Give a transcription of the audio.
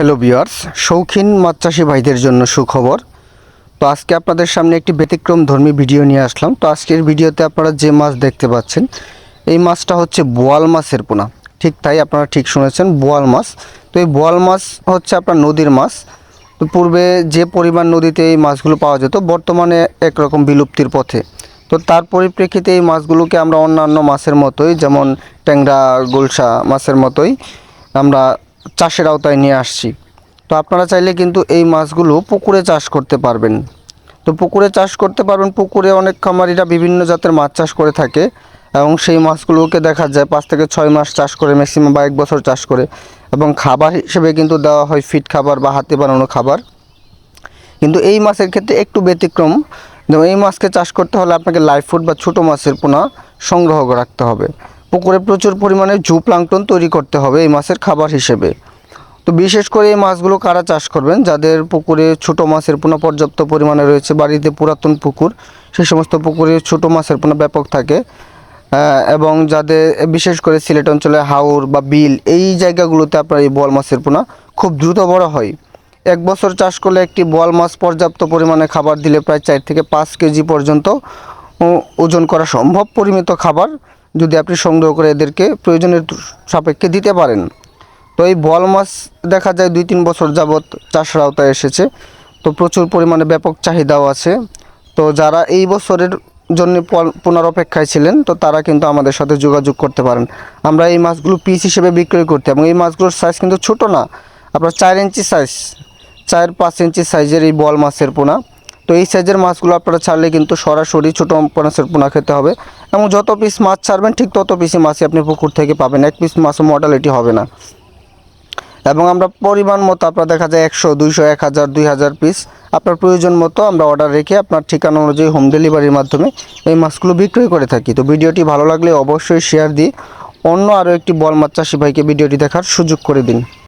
Hello বিয়ার্স শৌখিন মাছ চাষি ভাইদের জন্য সুখবর। তো আজকে আপনাদের সামনে একটি ব্যতিক্রম ধর্মী ভিডিও নিয়ে আসলাম। তো আজকের ভিডিওতে আপনারা যে মাছ দেখতে পাচ্ছেন, এই মাছটা হচ্ছে বোয়াল মাছের পোনা। ঠিক তাই আপনারা ঠিক শুনেছেন, বোয়াল মাছ। তো এই বোয়াল মাছ হচ্ছে আপনার নদীর মাছ। তো পূর্বে যে পরিমাণ নদীতে এই মাছগুলো পাওয়া যেত, বর্তমানে একরকম বিলুপ্তির পথে। তো তার পরিপ্রেক্ষিতে এই মাছগুলোকে আমরা অন্যান্য মাছের মতোই, যেমন ট্যাংরা গুলশা মাছের মতোই, আমরা চাষের আওতায় নিয়ে আসছি। তো আপনারা চাইলে কিন্তু এই মাছগুলো পুকুরে চাষ করতে পারবেন। তো পুকুরে চাষ করতে পারবেন। পুকুরে অনেক খামারিরা বিভিন্ন জাতের মাছ চাষ করে থাকে এবং সেই মাছগুলোকে দেখা যায় পাঁচ থেকে ছয় মাস চাষ করে ম্যাক্সিমাম বা এক বছর চাষ করে এবং খাবার হিসেবে কিন্তু দেওয়া হয় ফিট খাবার বা হাতে বানানো খাবার। কিন্তু এই মাছের ক্ষেত্রে একটু ব্যতিক্রম। যেমন এই মাছকে চাষ করতে হলে আপনাকে লাইফ ফুড বা ছোটো মাছের পোনা সংগ্রহ রাখতে হবে। পুকুরে প্রচুর পরিমাণে জু প্লাঙ্কটন তৈরি করতে হবে এই মাছের খাবার হিসেবে। তো বিশেষ করে এই মাছগুলো কারা চাষ করবেন? যাদের পুকুরে ছোট মাছের পোনা পর্যাপ্ত পরিমাণে রয়েছে, বাড়িতে পুরাতন পুকুর সেই সমস্ত পুকুরে ছোট মাছের পোনা ব্যাপক থাকে। এবং যাদের বিশেষ করে সিলেট অঞ্চলে হাওর বা বিল, এই জায়গাগুলোতে আপনার এই বোয়াল মাছের পোনা খুব দ্রুত বড় হয়। এক বছর চাষ করলে একটি বোয়াল মাছ পর্যাপ্ত পরিমাণে খাবার দিলে প্রায় চার থেকে পাঁচ কেজি পর্যন্ত ওজন করা সম্ভব পরিমিত খাবার। যদি আপনি সংগ্রহ করে এদেরকে প্রয়োজনের সাপেক্ষে দিতে পারেন। তো এই বল মাছ দেখা যায় দুই তিন বছর যাবৎ চাষের আওতায় এসেছে। তো প্রচুর পরিমাণে ব্যাপক চাহিদাও আছে। তো যারা এই বছরের জন্য পল- পুনর অপেক্ষায় ছিলেন, তো তারা কিন্তু আমাদের সাথে যোগাযোগ করতে পারেন। আমরা এই মাছগুলো পিস হিসেবে বিক্রয় করতে এবং এই মাছগুলোর সাইজ কিন্তু ছোট না। আপনার চার ইঞ্চি সাইজ চার পাঁচ ইঞ্চি সাইজের এই বল মাছের পোনা। তো এই সাইজের মাছগুলো আপনারা ছাড়লে কিন্তু সরাসরি ছোটো মাছের পোনা খেতে হবে এবং যত পিস মাছ ছাড়বেন ঠিক তত পিসই মাছই আপনি পুকুর থেকে পাবেন। এক পিস মাছ মডালিটি হবে না। এবং আমরা পরিমাণ মতো আপনার দেখা যায় একশো, দুইশো, এক হাজার, দুই হাজার পিস আপনার প্রয়োজন মতো আমরা অর্ডার রেখে আপনার ঠিকানা অনুযায়ী হোম ডেলিভারির মাধ্যমে এই মাছগুলো বিক্রয় করে থাকি। তো ভিডিওটি ভালো লাগলে অবশ্যই শেয়ার দিয়ে অন্য আরও একটি বল মাছ চাষি ভাইকে ভিডিওটি দেখার সুযোগ করে দিন।